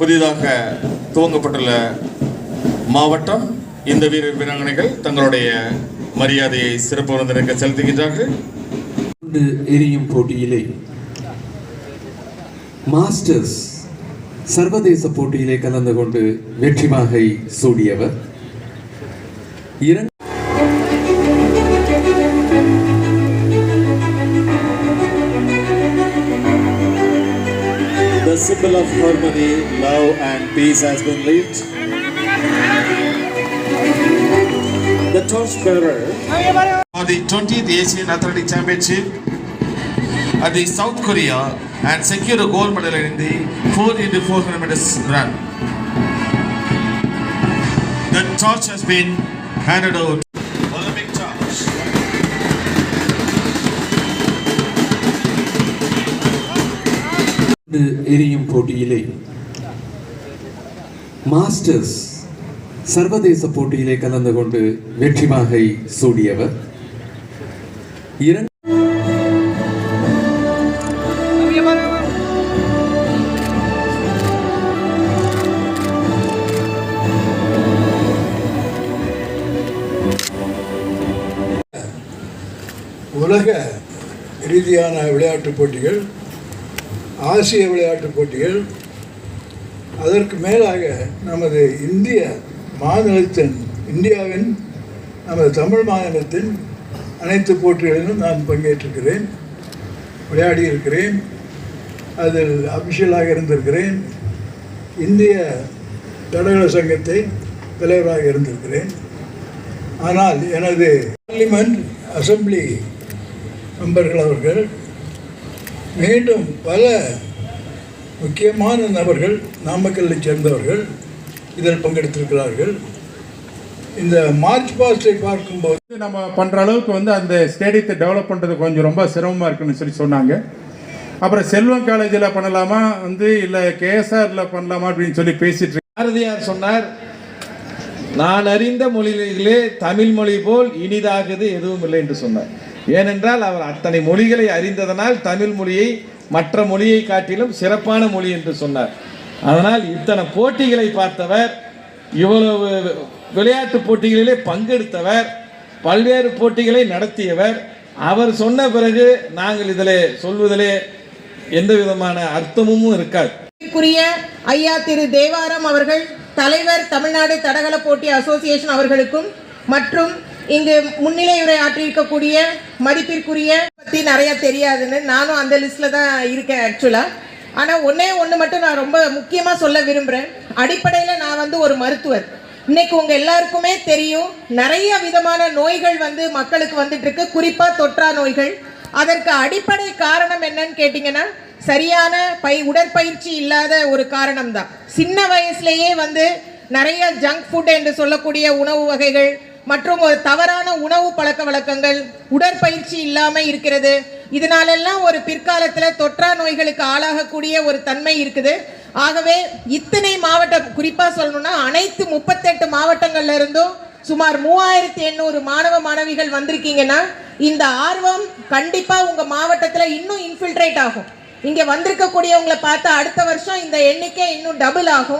புதிதாக துவங்கப்பட்டுள்ள மாவட்டம் இந்த வீரர் வீராங்கனைகள் தங்களுடைய மரியாதையை சிறப்பு விருந்தினருக்கு செலுத்துகின்றார்கள். எரியும் போட்டியிலே மாஸ்டர்ஸ் சர்வதேச போட்டியிலே கலந்து கொண்டு வெற்றி சூடியவர். இரண்டு The symbol of harmony, love and peace has been lit. The torchbearer for the 20th Asian Athletic Championship at the South Korea and secure a gold medal in the 4 into 400 meters run. The torch has been handed out. எரியும் போட்டியிலே. Masters சர்வதேச போட்டியிலே கலந்து கொண்டு வெற்றி வாகை சூடியவர். இரண்டு உலக ரீதியான விளையாட்டுப் போட்டிகள் ஆசிய விளையாட்டுப் போட்டிகள் அதற்கு மேலாக நமது இந்திய மாநிலத்தின் இந்தியாவின் நமது தமிழ் மாநிலத்தின் அனைத்து போட்டிகளிலும் நான் பங்கேற்றிருக்கிறேன் விளையாடி இருக்கிறேன் அதில் அபிஷியலாக இருந்திருக்கிறேன் இந்திய தடகள சங்கத்தை தலைவராக இருந்திருக்கிறேன். ஆனால் எனது பார்லிமெண்ட் அசெம்பிளி மெம்பர்கள் அவர்கள் மீண்டும் பல முக்கியமான நபர்கள் நாமக்கல்லைச் சேர்ந்தவர்கள் இதில் பங்கெடுத்திருக்கிறார்கள் இந்த மார்ச் பாஸ்டை பார்க்கும்போது நம்ம பண்ற அளவுக்கு வந்து அந்த ஸ்டேடியத்தை டெவலப் பண்றது கொஞ்சம் ரொம்ப சிரமமா இருக்குன்னு சொல்லி சொன்னாங்க அப்புறம் செல்வம் காலேஜில் பண்ணலாமா வந்து இல்லை கேஎஸ்ஆர்ல பண்ணலாமா அப்படின்னு சொல்லி பேசிட்டு இருக்கு. பாரதியார் சொன்னார் நான் அறிந்த மொழிகளிலே தமிழ் மொழி போல் இனிதாகுது எதுவும் இல்லை என்று சொன்னார் ஏனென்றால் அவர் அத்தனை மொழிகளை அறிந்ததனால் தமிழ் மொழியை மற்ற மொழியை காட்டிலும் சிறப்பான மொழி என்று சொன்னார். அதனால் இத்தனை போட்டிகளை பார்த்தவர் இவ்வளவு விளையாட்டு போட்டிகளிலே பங்கெடுத்தவர் பல்வேறு போட்டிகளை நடத்தியவர். அவர் சொன்ன பிறகு நாங்கள் இதில் சொல்வதிலே எந்த விதமான அர்த்தமும் இருக்காது. ஐயா திரு தேவாரம் அவர்கள் தலைவர் தமிழ்நாடு தடகள போட்டி அசோசியேஷன் அவர்களுக்கும் மற்றும் இங்கு முன்னிலை உரை ஆற்றியிருக்கக்கூடிய மதிப்பிற்குரிய பற்றி நிறையா தெரியாதுன்னு நானும் அந்த லிஸ்ட்டில் தான் இருக்கேன் ஆக்சுவலாக ஆனால் ஒன்றே ஒன்று மட்டும் நான் ரொம்ப முக்கியமாக சொல்ல விரும்புகிறேன் அடிப்படையில் நான் வந்து ஒரு மருத்துவர். இன்னைக்கு உங்கள் எல்லாருக்குமே தெரியும் நிறைய விதமான நோய்கள் வந்து மக்களுக்கு வந்துட்டுருக்கு. குறிப்பாக தொற்றா நோய்கள். அதற்கு அடிப்படை காரணம் என்னன்னு கேட்டிங்கன்னா சரியான பை உடற்பயிற்சி இல்லாத ஒரு காரணம் தான் சின்ன வயசுலேயே வந்து நிறைய ஜங்க் ஃபுட் என்று சொல்லக்கூடிய உணவு வகைகள் மற்றும் ஒரு தவறான உணவு பழக்க வழக்கங்கள் உடற்பயிற்சி இல்லாமல் இருக்கிறது. இதனாலெல்லாம் ஒரு பிற்காலத்தில் தொற்றா நோய்களுக்கு ஆளாகக்கூடிய ஒரு தன்மை இருக்குது. ஆகவே இத்தனை மாவட்டம் குறிப்பாக சொல்லணும்னா அனைத்து முப்பத்தெட்டு மாவட்டங்கள்ல இருந்தும் சுமார் மூவாயிரத்தி எண்ணூறு மாணவ மாணவிகள் வந்திருக்கீங்கன்னா இந்த ஆர்வம் கண்டிப்பாக உங்கள் மாவட்டத்தில் இன்னும் இன்ஃபில்ட்ரேட் ஆகும். இங்கே வந்திருக்கக்கூடியவங்களை பார்த்தா அடுத்த வருஷம் இந்த எண்ணிக்கை இன்னும் டபுள் ஆகும்.